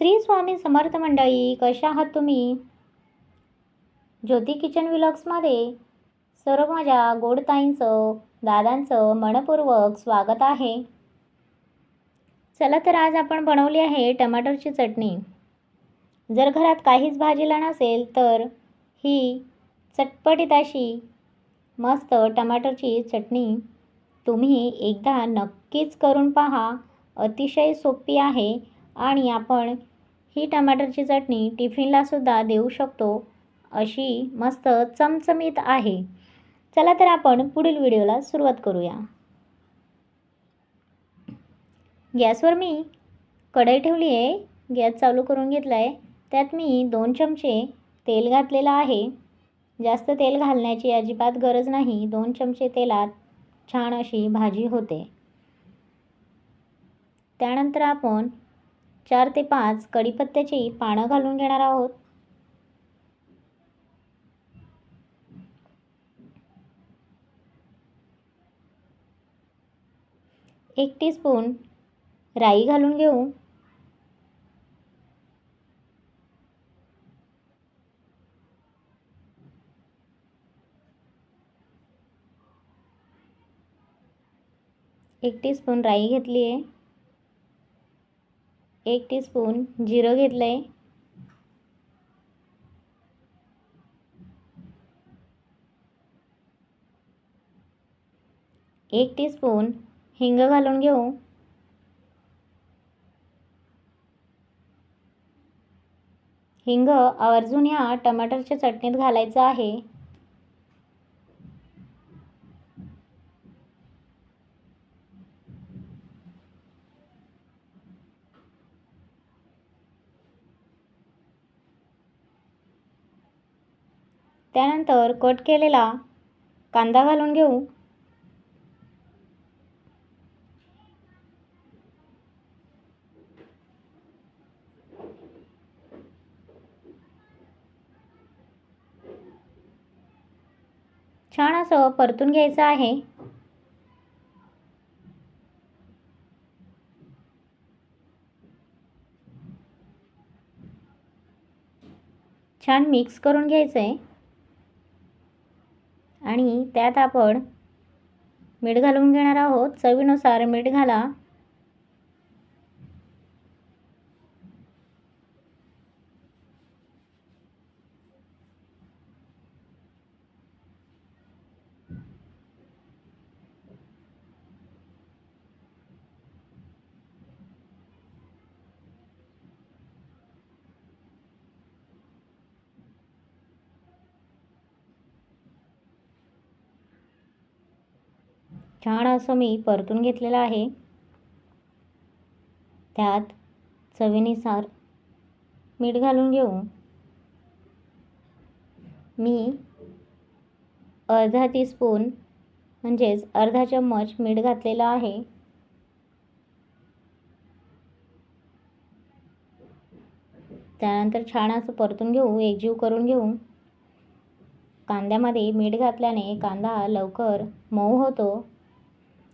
श्री स्वामी समर्थ मंडळी कशा आहात तुम्ही? ज्योती किचन विलॉग्समध्ये सर्व माझ्या गोडताईंचं दादांचं मनपूर्वक स्वागत आहे. चला तर आज आपण बनवली आहे टमाटरची चटणी. जर घरात काहीच भाजीला नसेल तर ही चटपटीत अशी मस्त टमाटरची चटणी तुम्ही एकदा नक्कीच करून पहा. अतिशय सोपी आहे आणि आपण ही टमाटरची चटणी टिफिनलासुद्धा देऊ शकतो अशी मस्त चमचमीत आहे. चला तर आपण पुढील व्हिडिओला सुरुवात करूया. गॅसवर मी कढई ठेवली आहे. गॅस चालू करून घेतला आहे त्यात मी दोन चमचे तेल घातलेलं आहे. जास्त तेल घालण्याची अजिबात गरज नाही. दोन चमचे तेलात छान अशी भाजी होते. त्यानंतर आपण चार ते पाच कढीपत्त्याची पानं घालून घेणार आहोत. एक टीस्पून राई घालून घेऊ. एक टीस्पून राई घेतली आहे एक टीस्पून जिरं घेतलं आहे एक टीस्पून हिंग घालून घेऊ. हिंग आवर्जून ह्या टमाटरच्या चटणीत घालायचं आहे. त्यानंतर कट केलेला कांदा घालून घेऊ. छान असं परतून घ्यायचं आहे. छान मिक्स करून घ्यायचं आहे आणि त्यात आपण मीठ घालून घेणार आहोत चवीनुसार मीठ घाला. छान असं मी परतून घेतलेलं आहे. त्यात चवीनुसार मीठ घालून घेऊ. मी अर्धा टीस्पून म्हणजेच अर्धा चम्मच मीठ घातलेलं आहे. त्यानंतर छान असं परतून घेऊ एकजीव करून घेऊ. कांद्यामध्ये मीठ घातल्याने कांदा लवकर मऊ होतो.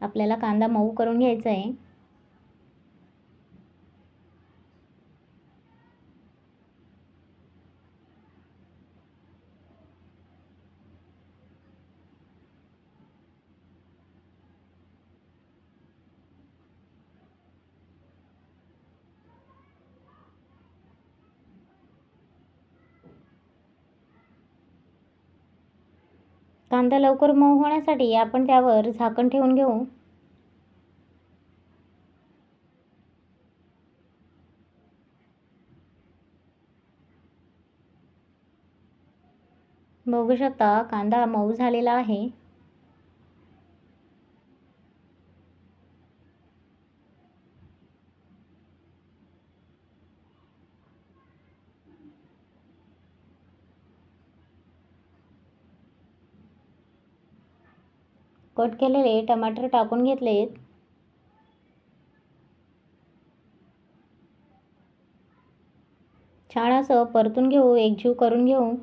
आपल्याला कांदा मऊ करून घ्यायचा आहे. कांदा लवकर मऊ होण्यासाठी आपण त्यावर झाकण ठेवून घेऊ. बघू शकता कांदा मऊ झालेला आहे. कट केलेले टमाटर टाकून घेतलेत. छान असं परतून घेऊ एकजीव करून घेऊ.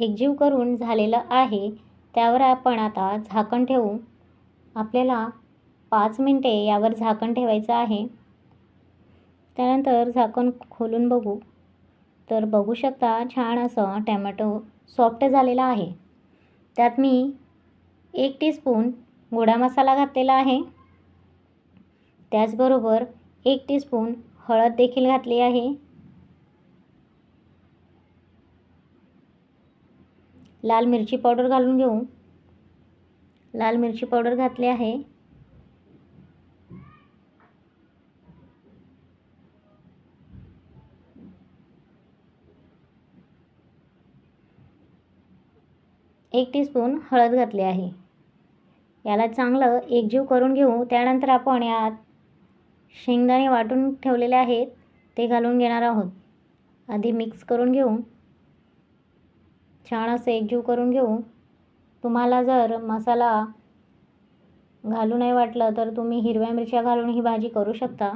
एकजीव करून झालेलं आहे त्यावर आपण आता झाकण ठेवू. आपल्याला पाच मिनटे यावर झाकण ठेवायचं आहे. त्यानंतर झाकण खोलून बघू. तर बघू शकता छान असं टॅमॅटो सॉफ्ट झालेला आहे. त्यात मी एक टीस्पून गोडा मसाला घातलेला आहे. त्याचबरोबर एक टीस्पून हळद देखील घातली आहे. लाल मिरची पावडर घालून घेऊ. लाल मिरची पावडर घातली आहे. एक टीस्पून हळद घातली आहे. याला चांगलं एकजीव करून घेऊ. त्यानंतर आपण यात शेंगदाणे वाटून ठेवलेले आहेत. ते घालून घेणार आहोत. आधी मिक्स करून घेऊ. छान असं एकजीव करून घेऊ. तुम्हाला जर मसाला घालू नाही वाटलं तर तुम्ही हिरव्या मिरच्या घालून ही भाजी करू शकता.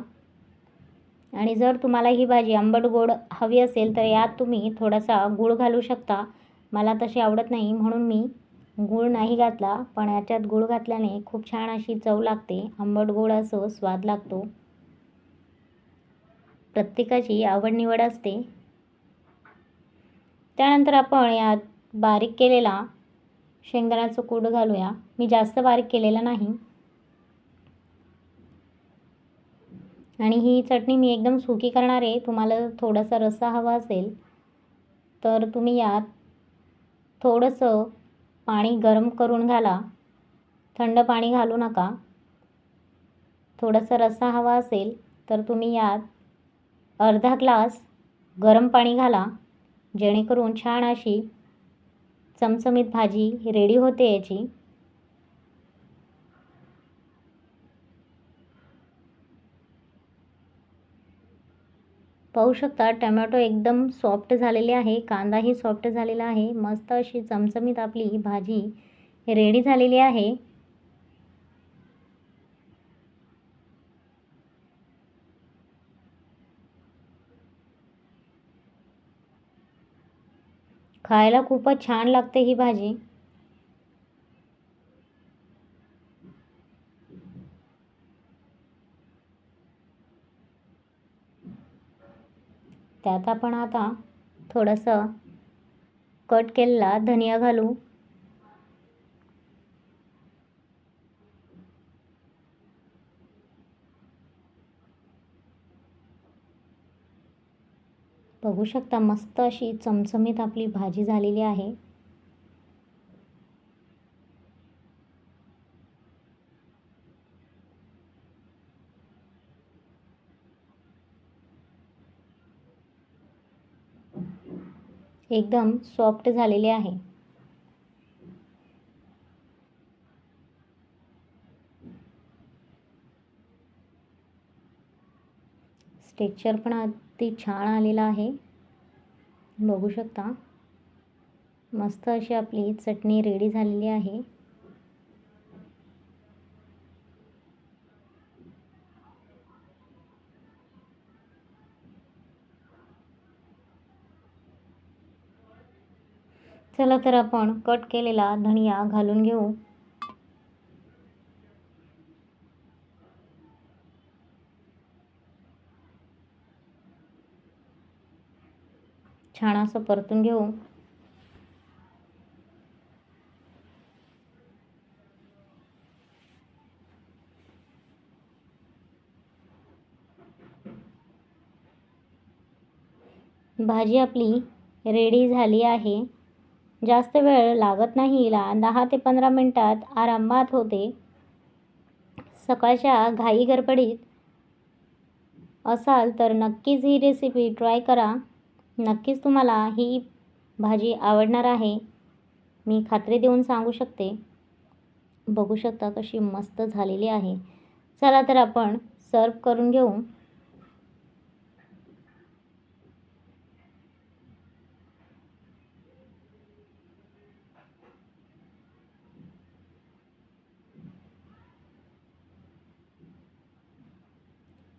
आणि जर तुम्हाला ही भाजी आंबट गोड हवी असेल तर यात तुम्ही थोडासा गूळ घालू शकता. मला तशी आवडत नाही म्हणून मी गूळ नाही घातला पण याच्यात गूळ घातल्याने खूप छान अशी चव लागते. आंबट गोड असं स्वाद लागतो. प्रत्येकाची आवड निवड असते. त्यानंतर आपण यात बारीक केलेला शेंगदाण्याचं कूड घालूया. मी जास्त बारीक केलेला नाही. आणि ही चटणी मी एकदम सुकी करणार आहे. तुम्हाला थोडासा रस्सा हवा असेल तर तुम्ही यात थोडंसं पाणी गरम करून घाला. थंड पाणी घालू नका. थोडासा रस्सा हवा असेल तर तुम्ही यात अर्धा ग्लास गरम पाणी घाला. जेणेकरून छान अशी चमचमीत भाजी रेडी होते याची. पाहू शकता टमॅटो एकदम सॉफ्ट झालेले आहे कांदाही सॉफ्ट झालेला आहे मस्त अशी चमचमीत आपली भाजी रेडी झालेली आहे. खायला खूपच छान लागते ही भाजी. त्यात आपण आता थोडंसं कट केलेला धनिया घालू. बघू शकता मस्त अशी चमचमीत आपली भाजी झालेली आहे. एकदम सॉफ्ट झालेली आहे. स्टेक्चर पण अगदी छान आलेलं आहे. बघू शकता. मस्त अशी आपली चटणी रेडी झालेली आहे. चला तर आपण कट केलेला धनिया घालून घेऊ. छान असं परतून घेऊ. भाजी आपली रेडी झाली आहे. जास्त वेळ लागत नाही ला दहा ते पंधरा मिनटात आरामात होते. सकाळच्या घाई गडबडीत असाल तर नक्कीच ही रेसिपी ट्राय करा. नक्कीच तुम्हाला ही भाजी आवडणार आहे. मी खात्री देऊन सांगू शकते. बघू शकता कशी मस्त झालेली आहे. चला तर आपण सर्व करून घेऊ.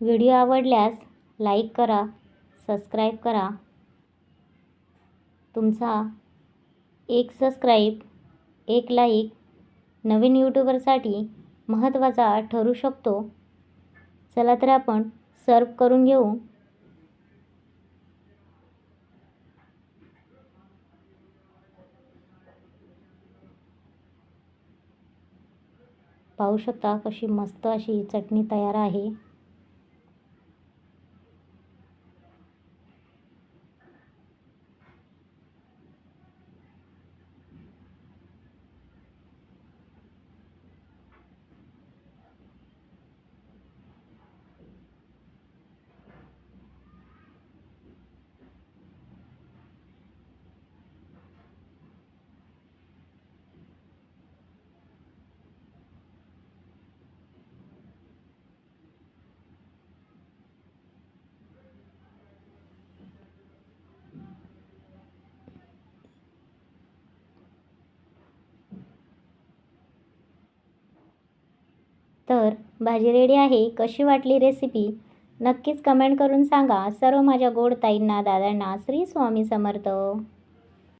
व्हिडिओ आवडल्यास लाईक करा सबस्क्राईब करा. तुमचा एक सबस्क्राईब एक लाईक नवीन यूट्यूबरसाठी महत्त्वाचा ठरू शकतो. चला तर आपण सर्व करून घेऊ. पाहू शकता कशी मस्त अशी चटणी तयार आहे. तर भाजी रेडी आहे कशी वाटली रेसिपी नक्कीच कमेंट करून सांगा. सर्व माझ्या गोड ताईंना दादांना श्री स्वामी समर्थ.